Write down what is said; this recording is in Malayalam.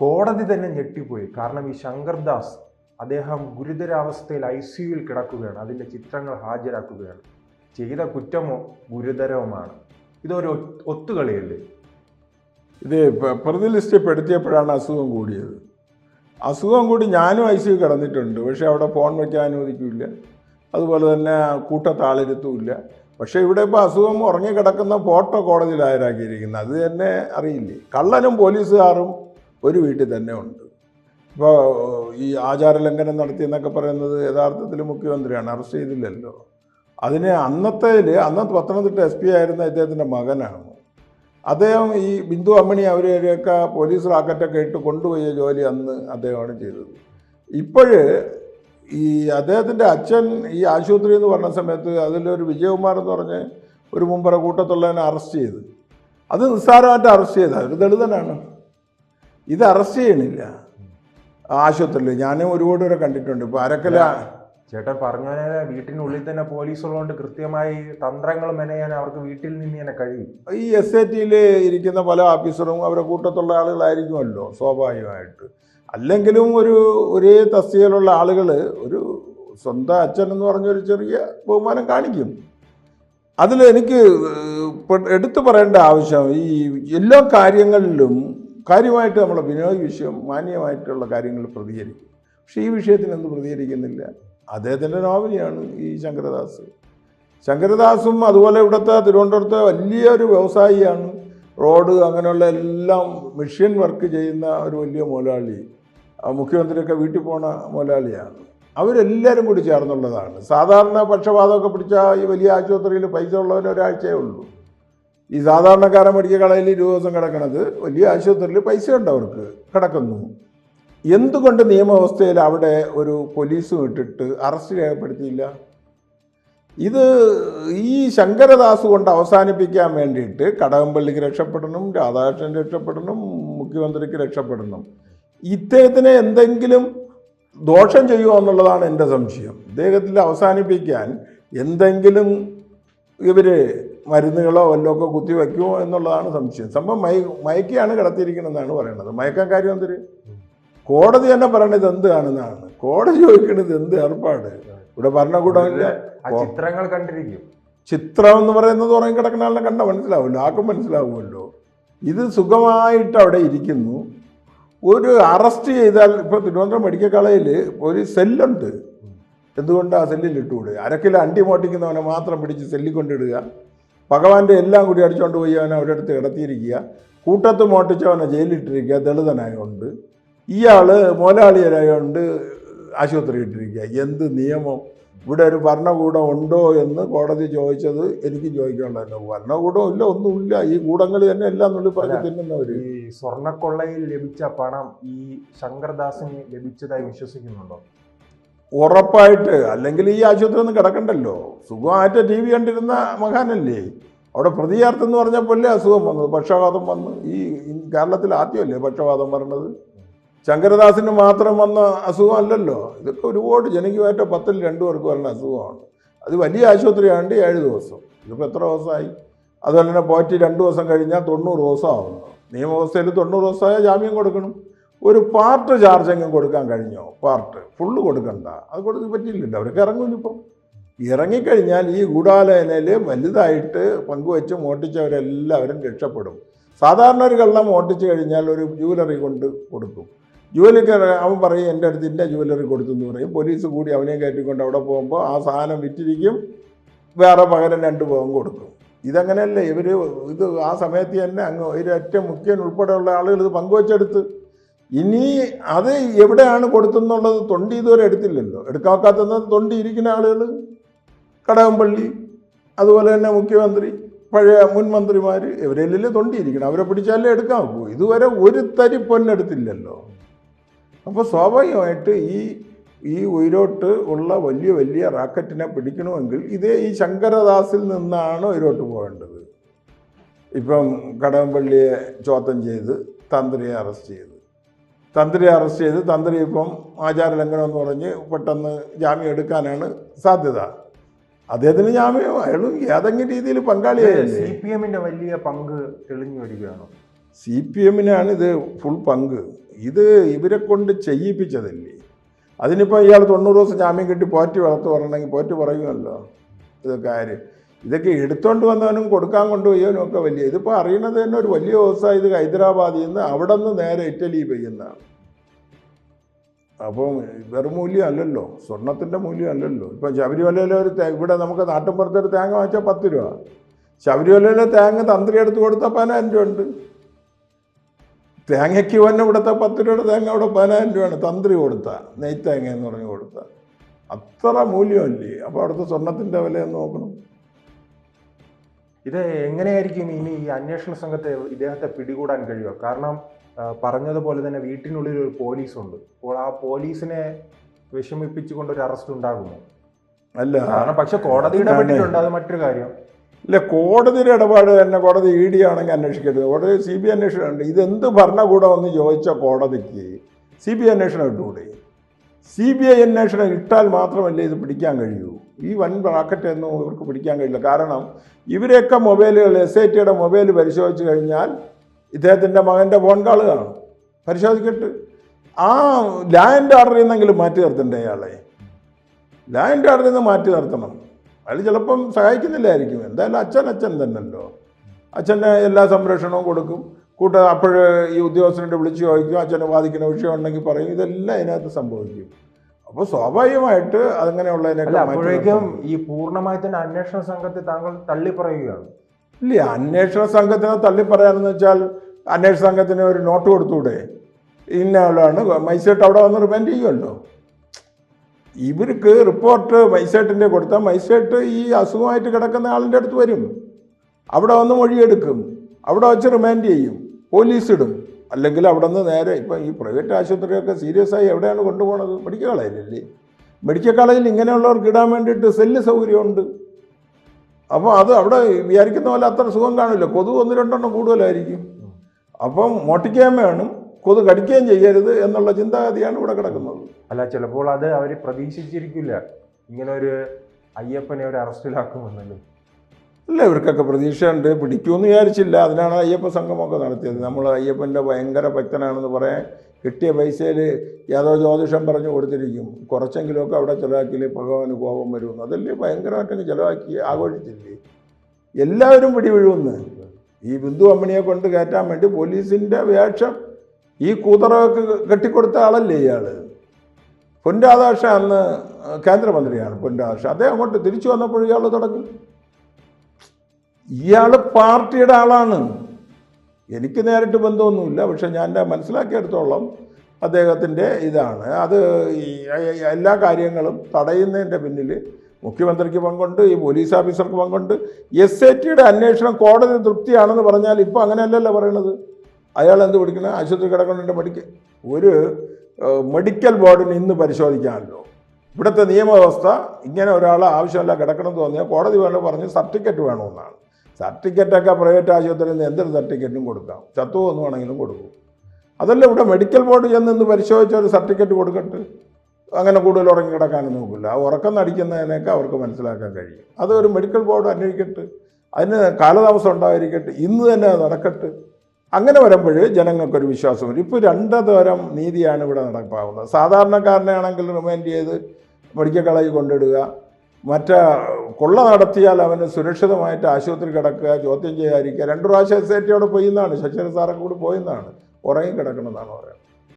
കോടതി തന്നെ ഞെട്ടിപ്പോയി. കാരണം ഈ ശങ്കർദാസ് അദ്ദേഹം ഗുരുതരാവസ്ഥയിൽ ഐ സിയുയിൽ കിടക്കുകയാണ്. അതിന്റെ ചിത്രങ്ങൾ ഹാജരാക്കുകയാണ്. ചെയ്ത കുറ്റമോ ഗുരുതരവുമാണ്. ഇതൊരു ഒത്തുകളിയല്ലേ? ഇത് പ്രതി ലിസ്റ്റിൽ പെടുത്തിയപ്പോഴാണ് അസുഖം കൂടിയത്. അസുഖം കൂടി ഞാനും ഐ സിയു കിടന്നിട്ടുണ്ട്. പക്ഷേ അവിടെ ഫോൺ വയ്ക്കാൻ അനുവദിക്കില്ല. അതുപോലെ തന്നെ കൂട്ടത്താളിരുത്തും ഇല്ല. പക്ഷേ ഇവിടെ ഇപ്പോൾ അസുഖം ഉറങ്ങിക്കിടക്കുന്ന ഫോട്ടോ കോടതിയിൽ ഹാജരാക്കിയിരിക്കുന്നത്. അത് തന്നെ അറിയില്ലേ? കള്ളനും പോലീസുകാരും ഒരു വീട്ടിൽ തന്നെ ഉണ്ട്. ഇപ്പോൾ ഈ ആചാരലംഘനം നടത്തിയെന്നൊക്കെ പറയുന്നത് യഥാർത്ഥത്തിൽ മുഖ്യമന്ത്രിയാണ് അറസ്റ്റ് ചെയ്തില്ലല്ലോ. അതിന് അന്നത്തേൽ അന്ന് പത്തനംതിട്ട എസ് പി ആയിരുന്ന ഇദ്ദേഹത്തിന്റെ മകനാണ് അദ്ദേഹം ഈ ബിന്ദു അമ്മണി അവരെയൊക്കെ പോലീസ് റാക്കറ്റൊക്കെ ഇട്ട് കൊണ്ടുപോയ ജോലി അന്ന് അദ്ദേഹമാണ് ചെയ്തത്. ഇപ്പോഴ് ഈ അദ്ദേഹത്തിന്റെ അച്ഛൻ ഈ ആശുപത്രി എന്ന് പറഞ്ഞ സമയത്ത് അതിലൊരു വിജയകുമാർ എന്ന് പറഞ്ഞ് ഒരു മുമ്പറ കൂട്ടത്തുള്ളതിനെ അറസ്റ്റ് ചെയ്ത്. അത് നിസ്സാരമായിട്ട് അറസ്റ്റ് ചെയ്ത. ഒരു ദളിതനാണ്. ഇത് അറസ്റ്റ് ചെയ്യണില്ല. ആശുപത്രിയിൽ. ഞാനും ഒരുപാട് പേരെ കണ്ടിട്ടുണ്ട്. ഇപ്പോൾ അരക്കല ചേട്ടൻ പറഞ്ഞ വീട്ടിനുള്ളിൽ തന്നെ പോലീസ് ഉള്ളതുകൊണ്ട് കൃത്യമായി തന്ത്രങ്ങൾ മെനയാൻ അവർക്ക് വീട്ടിൽ നിന്ന് തന്നെ കഴിയും. ഈ എസ് ഐ ടിയിൽ ഇരിക്കുന്ന പല ഓഫീസറും അവരെ കൂട്ടത്തുള്ള ആളുകളായിരിക്കുമല്ലോ സ്വാഭാവികമായിട്ട്. അല്ലെങ്കിലും ഒരു ഒരേ തസ്തികയിലുള്ള ആളുകൾ ഒരു സ്വന്തം അച്ഛൻ എന്ന് പറഞ്ഞൊരു ചെറിയ ബഹുമാനം കാണിക്കും. അതിൽ എനിക്ക് ഇപ്പൊ എടുത്തു പറയേണ്ട ആവശ്യം ഈ എല്ലാ കാര്യങ്ങളിലും കാര്യമായിട്ട് നമ്മളെ വിനോദ വിഷയം മാന്യമായിട്ടുള്ള കാര്യങ്ങൾ പ്രതികരിക്കും. പക്ഷേ ഈ വിഷയത്തിന് എന്ത് പ്രതികരിക്കുന്നില്ല? അദ്ദേഹത്തിന്റെ നോവലിയാണ് ഈ ശങ്കരദാസ്. ശങ്കരദാസും അതുപോലെ ഇവിടുത്തെ തിരുവനന്തപുരത്തെ വലിയൊരു വ്യവസായിയാണ്. റോഡ് അങ്ങനെയുള്ള എല്ലാം മെഷീൻ വർക്ക് ചെയ്യുന്ന ഒരു വലിയ മുതലാളി. മുഖ്യമന്ത്രിയൊക്കെ വീട്ടിൽ പോണ മുതലാളിയാണ്. അവരെല്ലാവരും കൂടി ചേർന്നുള്ളതാണ്. സാധാരണ പക്ഷപാതമൊക്കെ പിടിച്ച ഈ വലിയ ആശുപത്രിയിൽ പൈസ ഉള്ളവരൊരാഴ്ചയേ ഉള്ളൂ. ഈ സാധാരണക്കാരൻ മെഡിക്കൽ കളയിൽ ഇരുപത് ദിവസം കിടക്കണത് വലിയ ആശുപത്രിയിൽ പൈസ ഉണ്ട് അവർക്ക്. കിടക്കുന്നു. എന്തുകൊണ്ട് നിയമവ്യവസ്ഥയിൽ അവിടെ ഒരു പോലീസും ഇട്ടിട്ട് അറസ്റ്റ് രേഖപ്പെടുത്തിയില്ല? ഇത് ഈ ശങ്കരദാസ് കൊണ്ട് അവസാനിപ്പിക്കാൻ വേണ്ടിയിട്ട് കടകംപള്ളിക്ക് രക്ഷപ്പെടണം രാധാകൃഷ്ണൻ രക്ഷപ്പെടണം മുഖ്യമന്ത്രിക്ക് രക്ഷപ്പെടണം. ഇദ്ദേഹത്തിന് എന്തെങ്കിലും ദോഷം ചെയ്യുമോ എന്നുള്ളതാണ് എന്റെ സംശയം. ഇദ്ദേഹത്തിൽ അവസാനിപ്പിക്കാൻ എന്തെങ്കിലും ഇവർ മരുന്നുകളോ വല്ലതും ഒക്കെ കുത്തിവെക്കുമോ എന്നുള്ളതാണ് സംശയം. സംഭവം മയ മയക്കിയാണ് കിടത്തിയിരിക്കണമെന്നാണ് പറയുന്നത് മയക്കാൻ കാര്യം എന്തൊരു കോടതി തന്നെ പറയണത് എന്ത് കാണുന്നതാണ് കോടതി ചോദിക്കുന്നത് എന്ത് ഏർപ്പാട്? ഇവിടെ ഭരണകൂടമില്ല. ചിത്രങ്ങൾ കണ്ടിരിക്കും. ചിത്രം എന്ന് പറയുന്നത് ഉറങ്ങി കിടക്കുന്ന ആളിനെ കണ്ട മനസ്സിലാവുമല്ലോ. ആർക്കും മനസ്സിലാവുമല്ലോ. ഇത് സുഖമായിട്ട് അവിടെ ഇരിക്കുന്നു. ഒരു അറസ്റ്റ് ചെയ്താൽ ഇപ്പോൾ തിരുവനന്തപുരം മെഡിക്കൽ കോളേജിൽ ഒരു സെല്ലുണ്ട്. എന്തുകൊണ്ട് ആ സെല്ലിൽ ഇട്ടുകൂടെ? അരക്കിലോ അണ്ടി മോട്ടിക്കുന്നവനെ മാത്രം പിടിച്ച് സെല്ലിൽ കൊണ്ടിടുക. ഭഗവാന്റെ എല്ലാം കൂടി അടിച്ചുകൊണ്ട് പോയി അവനെ അവരുടെ അടുത്ത് കിടത്തിയിരിക്കുക. കൂട്ടത്ത് മോട്ടിച്ചവനെ ജയിലിട്ടിരിക്കുക ദളിതനായതുകൊണ്ട് ഇയാൾ മുതലാളിയരായതുകൊണ്ട് ആശുപത്രി ഇട്ടിരിക്കുക. എന്ത് നിയമം? ഇവിടെ ഒരു ഭരണകൂടം ഉണ്ടോ എന്ന് കോടതി ചോദിച്ചത് എനിക്ക് ചോദിക്കാനുള്ളതല്ലോ ഭരണകൂടം ഇല്ല ഒന്നുമില്ല. ഈ കൂടങ്ങൾ തന്നെ എല്ലാം നുള്ളി പറഞ്ഞ് തിന്നുന്നവർ ഈ സ്വർണക്കൊള്ളയിൽ ലഭിച്ച പണം ഈ ശങ്കർദാസിന് ലഭിച്ചതായി വിശ്വസിക്കുന്നുണ്ടോ? ഉറപ്പായിട്ട് അല്ലെങ്കിൽ ഈ ആശുപത്രി ഒന്നും കിടക്കണ്ടല്ലോ. സുഖമായിട്ട് ടി വി കണ്ടിരുന്ന മഹാനല്ലേ. അവിടെ പ്രതിയാർത്ഥം എന്ന് പറഞ്ഞപ്പോഴല്ലേ അസുഖം വന്നത്. പക്ഷപാതം വന്ന്. ഈ കേരളത്തിൽ ആദ്യമല്ലേ പക്ഷപാതം പറഞ്ഞത് ശങ്കരദാസിന് മാത്രം വന്ന അസുഖമല്ലല്ലോ. ഇതൊക്കെ ഒരുപാട് ജനകീയമായിട്ട് പത്തിൽ രണ്ടു പേർക്ക് വരുന്ന അസുഖമാണ്. അത് വലിയ ആശുപത്രിയാണ്ട് ഏഴ് ദിവസം. ഇതിപ്പോൾ എത്ര ദിവസമായി? അതുപോലെ തന്നെ പോറ്റി രണ്ട് ദിവസം കഴിഞ്ഞാൽ തൊണ്ണൂറ് ദിവസം ആവുന്നു നിയമവ്യവസ്ഥയിൽ തൊണ്ണൂറ് ദിവസമായ ജാമ്യം കൊടുക്കണം. ഒരു പാർട്ട് ചാർജെങ്കിലും കൊടുക്കാൻ കഴിഞ്ഞോ? പാർട്ട് ഫുള്ള് കൊടുക്കണ്ട. അത് കൊടുത്ത് പറ്റിയില്ലല്ലോ. അവർക്ക് ഇറങ്ങുന്നിപ്പം ഇറങ്ങിക്കഴിഞ്ഞാൽ ഈ ഗൂഢാലോചനയിൽ വലുതായിട്ട് പങ്കുവെച്ച് മോട്ടിച്ചവരെല്ലാവരും രക്ഷപ്പെടും. സാധാരണ ഒരു കള്ളം മോട്ടിച്ച് കഴിഞ്ഞാൽ ഒരു ജുവലറി കൊണ്ട് കൊടുക്കും. ജുവലറിക്ക് അവൻ പറയും എന്റെ അടുത്ത് ഇന്ന ജുവലറി കൊടുത്തു എന്ന് പറയും. പോലീസ് കൂടി അവനെ കയറ്റിക്കൊണ്ട് അവിടെ പോകുമ്പോൾ ആ സാധനം വിറ്റിരിക്കും. വേറെ പകരം രണ്ട് പോകും കൊടുക്കും. ഇതങ്ങനെയല്ലേ ഇവർ ഇത് ആ സമയത്ത് തന്നെ അങ്ങ് ഏറ്റവും മുഖ്യൻ ഉൾപ്പെടെയുള്ള ആളുകൾ ഇത് പങ്കുവെച്ചെടുത്ത്. ഇനി അത് എവിടെയാണ് കൊടുത്തെന്നുള്ളത് തൊണ്ടി ഇതുവരെ എടുത്തില്ലല്ലോ. എടുക്കാക്കാത്തത് തൊണ്ടി ഇരിക്കുന്ന ആളുകൾ കടകംപള്ളി അതുപോലെ തന്നെ മുഖ്യമന്ത്രി പഴയ മുൻ മന്ത്രിമാർ ഇവരെല്ലാം തൊണ്ടിയിരിക്കണം അവരെ പിടിച്ചാലേ എടുക്കാൻ പോകും ഇതുവരെ ഒരു തരി പൊന്നെടുത്തില്ലല്ലോ അപ്പോൾ സ്വാഭാവികമായിട്ട് ഈ ഈ ഉയരോട്ട് ഉള്ള വലിയ വലിയ റാക്കറ്റിനെ പിടിക്കണമെങ്കിൽ ഇതേ ഈ ശങ്കരദാസിൽ നിന്നാണ് ഉയരോട്ട് പോകേണ്ടത്. ഇപ്പം കടകംപള്ളിയെ ചോദ്യം ചെയ്ത് തന്ത്രിയെ അറസ്റ്റ് ചെയ്ത്. തന്ത്രിയെ അറസ്റ്റ് ചെയ്ത് തന്ത്രി ഇപ്പം ആചാരലംഘനം എന്ന് പറഞ്ഞ് പെട്ടെന്ന് ജാമ്യം എടുക്കാനാണ് സാധ്യത. അദ്ദേഹത്തിന് ജാമ്യം അയാളും ഏതെങ്കിലും രീതിയിൽ പങ്കാളിയായിരുന്നു സി പി എമ്മിന്റെ വലിയ പങ്ക് തെളിഞ്ഞു വരികയാണ്. സി പി എമ്മിനാണ് ഇത് ഫുൾ പങ്ക്. ഇത് ഇവരെ കൊണ്ട് ചെയ്യിപ്പിച്ചതല്ലേ? അതിനിപ്പോൾ ഇയാൾ തൊണ്ണൂറ് ദിവസം ജാമ്യം കിട്ടി പോറ്റി വളർത്ത് പറയണമെങ്കിൽ പോറ്റി പറയുമല്ലോ. ഇത് കാര്യം ഇതൊക്കെ എടുത്തോണ്ട് വന്നവനും കൊടുക്കാൻ കൊണ്ടുപോയവനും ഒക്കെ വലിയ ഇതിപ്പോൾ അറിയണത് തന്നെ ഒരു വലിയ വ്യവസായം ഇത് ഹൈദരാബാദിൽ നിന്ന് അവിടെ നിന്ന് നേരെ ഇറ്റലി പെയ്യുന്നതാണ് അപ്പം വെറും മൂല്യം അല്ലല്ലോ. സ്വർണത്തിന്റെ മൂല്യം അല്ലല്ലോ. ഇപ്പം ശബരിമലയിലെ ഒരു ഇവിടെ നമുക്ക് നാട്ടിൻപുറത്തെ ഒരു തേങ്ങ വാങ്ങിച്ചാൽ പത്ത് രൂപ. ശബരിമലയിലെ തേങ്ങ തന്ത്രി എടുത്ത് കൊടുത്ത പതിനായിരം രൂപ ഉണ്ട്. തേങ്ങയ്ക്ക് തന്നെ ഇവിടുത്തെ പത്ത് രൂപയുടെ തേങ്ങ അവിടെ പതിനായിരം രൂപയാണ് തന്ത്രി കൊടുത്ത. നെയ്ത്തേങ്ങ എന്ന് പറഞ്ഞ് കൊടുത്ത. അത്ര മൂല്യമല്ലേ അപ്പോൾ അവിടുത്തെ സ്വർണത്തിന്റെ വില നോക്കണം. ഇത് എങ്ങനെയായിരിക്കും ഇനി ഈ അന്വേഷണ സംഘത്തെ ഇദ്ദേഹത്തെ പിടികൂടാൻ കഴിയുക? കാരണം പറഞ്ഞതുപോലെ തന്നെ വീട്ടിനുള്ളിൽ ഒരു പോലീസുണ്ട്. അപ്പോൾ ആ പോലീസിനെ വിഷമിപ്പിച്ചുകൊണ്ട് ഒരു അറസ്റ്റ് ഉണ്ടാകുമോ? അല്ല. കാരണം പക്ഷെ കോടതി ഇടപെട്ടിട്ടുണ്ട് അത് മറ്റൊരു കാര്യം. ഇല്ല കോടതിയുടെ ഇടപാട് തന്നെ കോടതി ഇ ഡി ആണെങ്കിൽ അന്വേഷിക്കരുത്. കോടതി സി ബി ഐ അന്വേഷണമുണ്ട്. ഇതെന്ത് ഭരണകൂടം എന്ന് ചോദിച്ച കോടതിക്ക് സി ബി ഐ അന്വേഷണം ഇട്ടുകൂടെ സി ബി ഐ അന്വേഷണം ഇട്ടാൽ മാത്രമല്ലേ ഇത് പിടിക്കാൻ കഴിയൂ. ഈ വൻ റാക്കറ്റ് ഒന്നും ഇവർക്ക് പിടിക്കാൻ കഴിയില്ല. കാരണം ഇവരെയൊക്കെ മൊബൈലുകൾ എസ് ഐ ടിയുടെ മൊബൈൽ പരിശോധിച്ച് കഴിഞ്ഞാൽ ഇദ്ദേഹത്തിന്റെ മകന്റെ ഫോൺ കാൾ കാണും. പരിശോധിക്കട്ട്. ആ ലാൻഡ് ഓർഡറിൽ നിന്നെങ്കിലും മാറ്റി നിർത്തണ്ടേ അയാളെ ലാൻഡ് ഓർഡറിൽ നിന്ന് മാറ്റി നിർത്തണം. അയാൾ ചിലപ്പം സഹായിക്കുന്നില്ലായിരിക്കും. എന്തായാലും അച്ഛൻ അച്ഛൻ തന്നെയല്ലോ അച്ഛന്റെ എല്ലാ സംരക്ഷണവും കൊടുക്കും. കൂട്ട അപ്പോൾ ഈ ഉദ്യോഗസ്ഥനെ വിളിച്ച് ചോദിക്കും അച്ഛനെ ബാധിക്കുന്ന വിഷയം ഉണ്ടെങ്കിൽ പറയും. ഇതെല്ലാം അതിനകത്ത് സംഭവിക്കും. അപ്പോൾ സ്വാഭാവികമായിട്ട് അപ്പോഴേക്കും ഈ പൂർണമായി തന്നെ അന്വേഷണ സംഘത്തെ താങ്കൾ തള്ളി പറയുകയാണ് ഇല്ല അന്വേഷണ സംഘത്തിനെ തള്ളി പറയാനെന്ന് വെച്ചാൽ അന്വേഷണ സംഘത്തിന് ഒരു നോട്ട് കൊടുത്തൂടെ? ഇന്ന ആളാണ് മൈസേട്ട് അവിടെ വന്ന് റിമാൻഡ് ചെയ്യുമല്ലോ. ഇവർക്ക് റിപ്പോർട്ട് മൈസേട്ടിന്റെ കൊടുത്താൽ മൈസേട്ട് ഈ അസുഖമായിട്ട് കിടക്കുന്ന ആളിന്റെ അടുത്ത് വരും. അവിടെ വന്ന് മൊഴിയെടുക്കും. അവിടെ വെച്ച് റിമാൻഡ് ചെയ്യും. പോലീസ് ഇടും അല്ലെങ്കിൽ അവിടെ നിന്ന് നേരെ ഇപ്പം ഈ പ്രൈവറ്റ് ആശുപത്രിയൊക്കെ സീരിയസ് ആയി എവിടെയാണ് കൊണ്ടുപോകുന്നത് മെഡിക്കൽ കോളേജിലല്ലേ മെഡിക്കൽ കോളേജിൽ ഇങ്ങനെയുള്ളവർക്ക് ഇടാൻ വേണ്ടിയിട്ട് സെല്ല് സൗകര്യമുണ്ട്. അപ്പോൾ അത് അവിടെ വിചാരിക്കുന്ന പോലെ അത്ര സുഖം കാണില്ല. കൊതു ഒന്ന് രണ്ടെണ്ണം കൂടുതലായിരിക്കും. അപ്പം മോട്ടിക്കാൻ വേണം. കൊതു കടിക്കുകയും ചെയ്യരുത് എന്നുള്ള ചിന്താഗതിയാണ് ഇവിടെ കിടക്കുന്നത്. അല്ല ചിലപ്പോൾ അത് അവർ പ്രതീക്ഷിച്ചിരിക്കില്ല. ഇങ്ങനെ ഒരു അയ്യപ്പനെ ഒരു അറസ്റ്റിലാക്കുമെന്നല്ലോ അല്ല ഇവർക്കൊക്കെ പ്രതീക്ഷയുണ്ട്. പിടിക്കുമെന്ന് വിചാരിച്ചില്ല. അതിനാണ് അയ്യപ്പ സംഘമൊക്കെ നടത്തിയത്. നമ്മൾ അയ്യപ്പന്റെ ഭയങ്കര ഭക്തനാണെന്ന് പറയാൻ കിട്ടിയ പൈസയിൽ യാതോ ജ്യോതിഷം പറഞ്ഞു കൊടുത്തിരിക്കും. കുറച്ചെങ്കിലുമൊക്കെ അവിടെ ചിലവാക്കിയില്ലേ ഭഗവാന് കോപം വരുമെന്ന്. അതല്ലേ ഭയങ്കരമായിട്ടങ്ങ് ചിലവാക്കി ആഘോഷിച്ചില്ലേ? എല്ലാവരും പിടിവീഴുമെന്ന് ഈ ബിന്ദു അമ്മണിയെ കൊണ്ട് കയറ്റാൻ വേണ്ടി പോലീസിന്റെ വേഷം ഈ കൂതറൊക്കെ കെട്ടിക്കൊടുത്ത ആളല്ലേ ഇയാൾ? പൊൻരാധാക്ഷ അന്ന് കേന്ദ്രമന്ത്രിയാണ് പൊൻരാധാക്ഷ അദ്ദേഹം അങ്ങോട്ട് തിരിച്ചു വന്നപ്പോൾ ഇയാൾ തുടങ്ങും ഇയാൾ പാർട്ടിയുടെ ആളാണ്. എനിക്ക് നേരിട്ട് ബന്ധമൊന്നുമില്ല പക്ഷെ ഞാൻ മനസ്സിലാക്കിയെടുത്തോളം അദ്ദേഹത്തിന്റെ ഇതാണ്. അത് എല്ലാ കാര്യങ്ങളും തടയുന്നതിന്റെ പിന്നിൽ മുഖ്യമന്ത്രിക്ക് പങ്കുണ്ട് ഈ പോലീസ് ഓഫീസർക്ക് പങ്കുണ്ട്. എസ് ഐ ടിയുടെ അന്വേഷണം കോടതി തൃപ്തിയാണെന്ന് പറഞ്ഞാൽ ഇപ്പോൾ അങ്ങനെയല്ലല്ലോ പറയണത്. അയാൾ എന്ത് പിടിക്കണം? ആശുപത്രി കിടക്കുന്നുണ്ട് മെഡിക്കൽ. ഒരു മെഡിക്കൽ ബോർഡിന് ഇന്ന് പരിശോധിക്കാമല്ലോ. ഇവിടുത്തെ നിയമവ്യവസ്ഥ ഇങ്ങനെ ഒരാൾ ആവശ്യമല്ല കിടക്കണം തോന്നിയാൽ കോടതി വേണ്ട പറഞ്ഞ് സർട്ടിഫിക്കറ്റ് വേണമെന്നാണ്. സർട്ടിഫിക്കറ്റൊക്കെ പ്രൈവറ്റ് ആശുപത്രിയിൽ നിന്ന് എന്തൊരു സർട്ടിഫിക്കറ്റും കൊടുക്കാം? ചത്തു എന്ന് വേണമെങ്കിലും കൊടുക്കും. അതല്ല ഇവിടെ മെഡിക്കൽ ബോർഡ് ചെന്ന് ഇന്ന് പരിശോധിച്ച ഒരു സർട്ടിഫിക്കറ്റ് കൊടുക്കട്ട് അങ്ങനെ കൂടുതൽ ഉറങ്ങി കിടക്കാനും നോക്കില്ല. ആ ഉറക്കം നടിക്കുന്നതിനൊക്കെ അവർക്ക് മനസ്സിലാക്കാൻ കഴിയും. അത് ഒരു മെഡിക്കൽ ബോർഡ് അന്വേഷിക്കട്ടെ അതിന് കാലതാമസം ഉണ്ടായിരിക്കട്ടെ ഇന്ന് തന്നെ നടക്കട്ടെ. അങ്ങനെ വരുമ്പോൾ ജനങ്ങൾക്കൊരു വിശ്വാസം വരും. ഇപ്പോൾ രണ്ട് തരം നീതിയാണ് ഇവിടെ നടപ്പാവുന്നത്. സാധാരണക്കാരനെ ആണെങ്കിൽ റിമൈൻഡ് ചെയ്ത് മെഡിക്കൽ കോളേജ് കൊണ്ടിടുക മറ്റേ കൊള്ള നടത്തിയാൽ അവന് സുരക്ഷിതമായിട്ട് ആശുപത്രി കിടക്കുക ചോദ്യം ചെയ്യാതിരിക്കുക. രണ്ടു പ്രാവശ്യം എസ് ഐ ടിയോടെ പോയിന്നാണ് ശശിധരൻ സാറൊക്കെ കൂടി പോയിന്നാണ്. ഉറങ്ങി കിടക്കണമെന്നാണ് പറയുന്നത്.